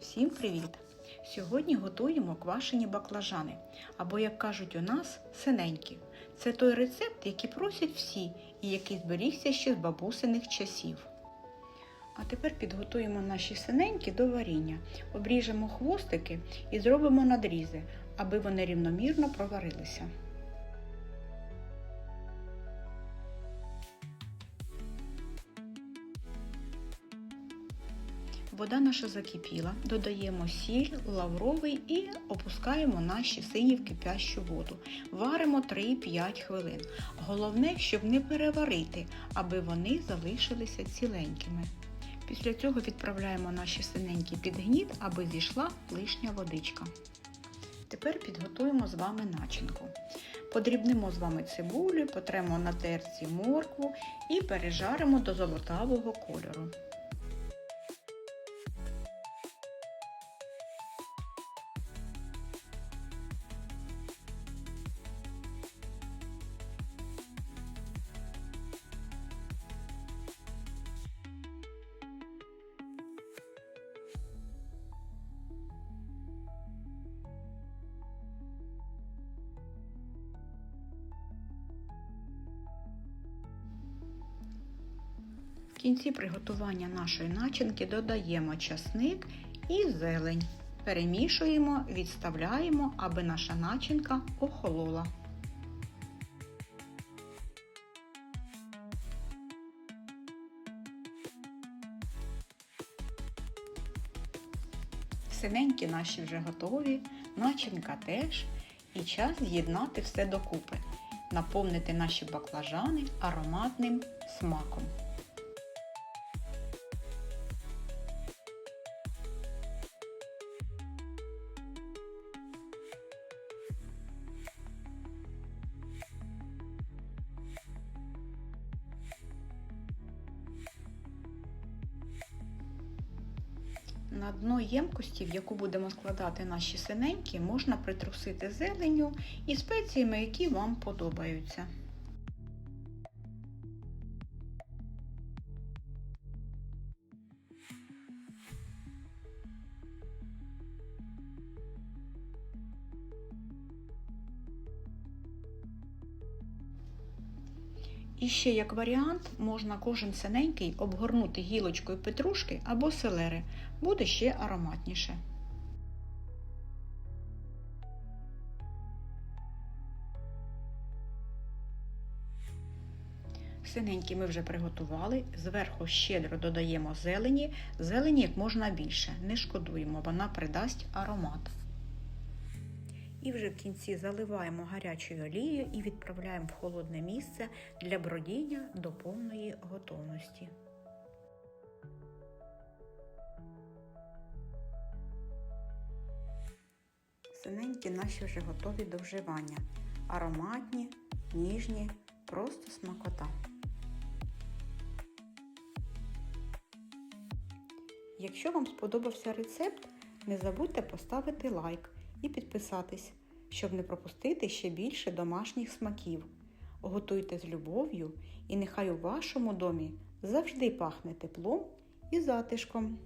Всім привіт! Сьогодні готуємо квашені баклажани, або, як кажуть у нас, синенькі. Це той рецепт, який просять всі і який зберігся ще з бабусиних часів. А тепер підготуємо наші синенькі до варіння. Обріжемо хвостики і зробимо надрізи, аби вони рівномірно проварилися. Вода наша закипіла, додаємо сіль, лавровий і опускаємо наші сині в кипящу воду. Варимо 3-5 хвилин. Головне, щоб не переварити, аби вони залишилися ціленькими. Після цього відправляємо наші синенькі під гніт, аби зійшла лишня водичка. Тепер підготуємо з вами начинку. Подрібнемо з вами цибулю, потремо на терці моркву і пережаримо до золотавого кольору. Кінці приготування нашої начинки додаємо часник і зелень. Перемішуємо, відставляємо, аби наша начинка охолола. Синенькі наші вже готові, начинка теж. І час з'єднати все докупи. Наповнити наші баклажани ароматним смаком. На дно ємкості, в яку будемо складати наші синенькі, можна притрусити зеленю і спеціями, які вам подобаються. І ще як варіант, можна кожен синенький обгорнути гілочкою петрушки або селери, буде ще ароматніше. Синенькі ми вже приготували, зверху щедро додаємо зелені, зелені як можна більше, не шкодуємо, вона придасть аромат. І вже в кінці заливаємо гарячою олією і відправляємо в холодне місце для бродіння до повної готовності. Синенькі наші вже готові до вживання. Ароматні, ніжні, просто смакота. Якщо вам сподобався рецепт, не забудьте поставити лайк і підписатись, щоб не пропустити ще більше домашніх смаків. Готуйте з любов'ю і нехай у вашому домі завжди пахне теплом і затишком.